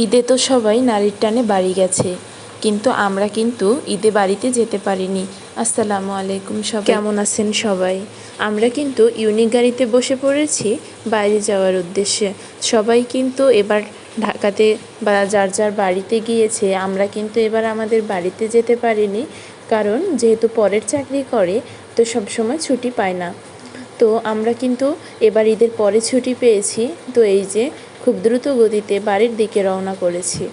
ঈদে তো সবাই নারীর টানে বাড়ি গেছে, কিন্তু আমরা কিন্তু ঈদে বাড়িতে যেতে পারিনি। আসসালামু আলাইকুম সব কেমন আছেন সবাই? আমরা কিন্তু ইউনিক গাড়িতে বসে পড়েছি বাইরে যাওয়ার উদ্দেশ্যে। সবাই কিন্তু এবার ঢাকাতে বা যার যার বাড়িতে গিয়েছে, আমরা কিন্তু এবার আমাদের বাড়িতে যেতে পারিনি, কারণ যেহেতু পরের চাকরি করে, তো সব সময় ছুটি পায় না। তো আমরা কিন্তু এবার ঈদের পরে ছুটি পেয়েছি। তো এই যে খুব দ্রুত গতিতে বাড়ির দিকে রওনা করেছি।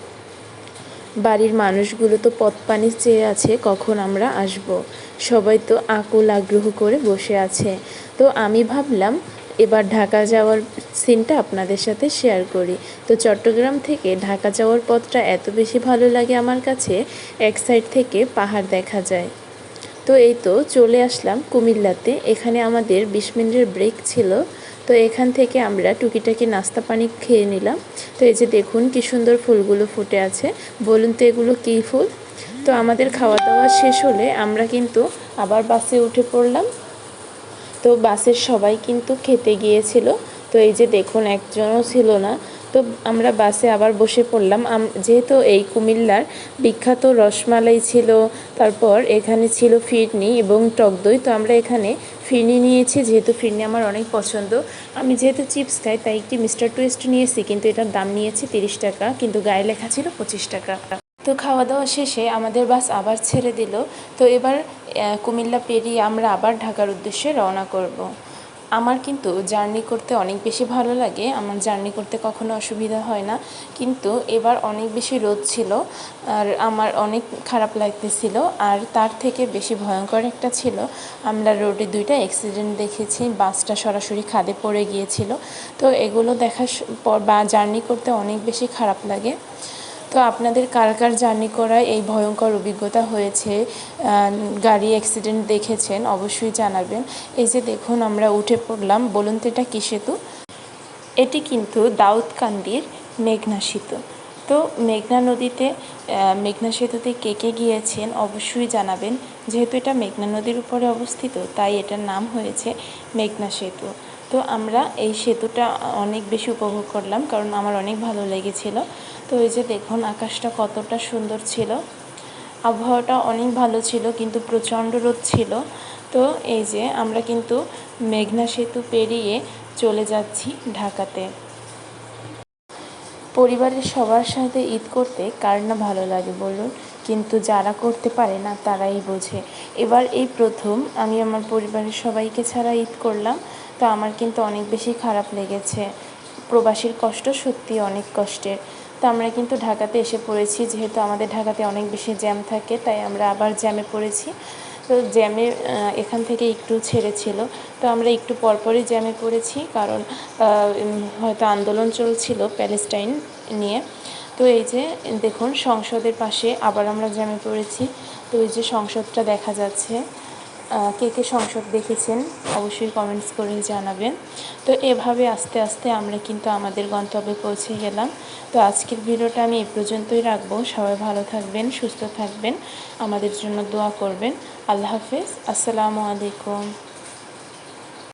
বাড়ির মানুষগুলো তো পথ পানি চেয়ে আছে, কখন আমরা আসব? সবাই তো আকুল আগ্রহ করে বসে আছে। তো আমি ভাবলাম, এবার ঢাকা যাওয়ার সিনটা আপনাদের সাথে শেয়ার করি। তো চট্টগ্রাম থেকে ঢাকা যাওয়ার পথটা এত বেশি ভালো লাগে আমার কাছে, এক সাইড থেকে পাহাড় দেখা যায়। তো এই তো চলে আসলাম কুমিল্লাতে। এখানে আমাদের বিশ মিনিটের ব্রেক ছিল। তো এখান থেকে আমরা টুকিটাকি নাস্তা পানি খেয়ে নিলাম। তো এই যে দেখুন কি সুন্দর ফুলগুলো ফুটে আছে। বলুন তো এগুলো কী ফুল? তো আমাদের খাওয়া দাওয়া শেষ হলে আমরা কিন্তু আবার বাসে উঠে পড়লাম। তো বাসের সবাই কিন্তু খেতে গিয়েছিল। তো এই যে দেখুন একজনও ছিল না। তো আমরা বাসে আবার বসে পড়লাম। যেহেতু এই কুমিল্লার বিখ্যাত রসমালাই ছিল, তারপর এখানে ছিল ফিরনি এবং টক দই, তো আমরা এখানে ফিরনি নিয়েছি। যেহেতু ফিরনি আমার অনেক পছন্দ, আমি যেহেতু চিপস খাই, তাই একটি মিস্টার টুইস্ট নিয়েছি, কিন্তু এটার দাম নিয়েছি তিরিশ টাকা, কিন্তু গায়ে লেখা ছিল পঁচিশ টাকা। তো খাওয়া দাওয়া শেষে আমাদের বাস আবার ছেড়ে দিল। তো এবার কুমিল্লা পেরিয়ে আমরা আবার ঢাকার উদ্দেশ্যে রওনা করব। আমার কিন্তু জার্নি করতে অনেক বেশি ভালো লাগে। আমার জার্নি করতে কখনো অসুবিধা হয় না। কিন্তু এবার অনেক বেশি রোদ ছিল আর আমার অনেক খারাপ লাগতেছিল আর তার থেকে বেশি ভয়ঙ্কর একটা ছিল। আমরা রোডে দুইটা অ্যাক্সিডেন্ট দেখেছি, বাসটা সরাসরি খাদে পড়ে গিয়েছিল। তো এগুলো দেখার পর বা জার্নি করতে অনেক বেশি খারাপ লাগে। তো আপনাদের কার কার জার্নি করায় এই ভয়ঙ্কর অভিজ্ঞতা হয়েছে গাড়ি অ্যাক্সিডেন্ট দেখেছেন, অবশ্যই জানাবেন। এই যে দেখুন, আমরা উঠে পড়লাম, বলুন তো এটা কী সেতু? এটি কিন্তু দাউদকান্দির মেঘনা সেতু। তো মেঘনা নদীতে মেঘনা সেতুতে কে কে গিয়েছেন অবশ্যই জানাবেন। যেহেতু এটা মেঘনা নদীর উপরে অবস্থিত, তাই এটার নাম হয়েছে মেঘনা সেতু। তো আমরা এই সেতুটা অনেক বেশি উপভোগ করলাম, কারণ আমার অনেক ভালো লেগেছিল। তো এই যে দেখুন, আকাশটা কতটা সুন্দর ছিল। আবহাওয়াটা অনেক ভালো ছিল, কিন্তু প্রচণ্ড রোদ ছিল। তো এই যে আমরা কিন্তু মেঘনা সেতু পেরিয়ে চলে যাচ্ছি ঢাকাতে। পরিবারের সবার সাথে ঈদ করতে কার না ভালো লাগে বলুন? কিন্তু যারা করতে পারে না, তারাই বোঝে। এবার এই প্রথম, আমি আমার পরিবারের সবাইকে ছাড়া ঈদ করলাম। তো আমার কিন্তু অনেক বেশি খারাপ লেগেছে। প্রবাসীর কষ্ট সত্যি অনেক কষ্টের। তো আমরা কিন্তু ঢাকাতে এসে পড়েছি, যেহেতু আমাদের ঢাকাতে অনেক বেশি জ্যাম থাকে, তাই আমরা আবার জ্যামে পড়েছি। তো জ্যামে এখান থেকে একটু ছেড়েছিল। তো আমরা একটু পরপরই জ্যামে পড়েছি, কারণ হয়তো আন্দোলন চলছিল প্যালেস্টাইন নিয়ে। তো এই যে, দেখুন, সংসদের পাশে আবার আমরা জ্যামে পড়েছি। তো এই যে সংসদটা দেখা যাচ্ছে কে কে সংসদ দেখেছেন, অবশ্যই কমেন্টস করে জানাবেন। তো এভাবে আস্তে আস্তে আমরা কিন্তু আমাদের গন্তব্যে পৌঁছে গেলাম। তো আজকের ভিডিওটা আমি এ পর্যন্তই রাখব। সবাই ভালো থাকবেন, সুস্থ থাকবেন, আমাদের জন্য দোয়া করবেন। আল্লাহ হাফেজ। আসসালামু আলাইকুম।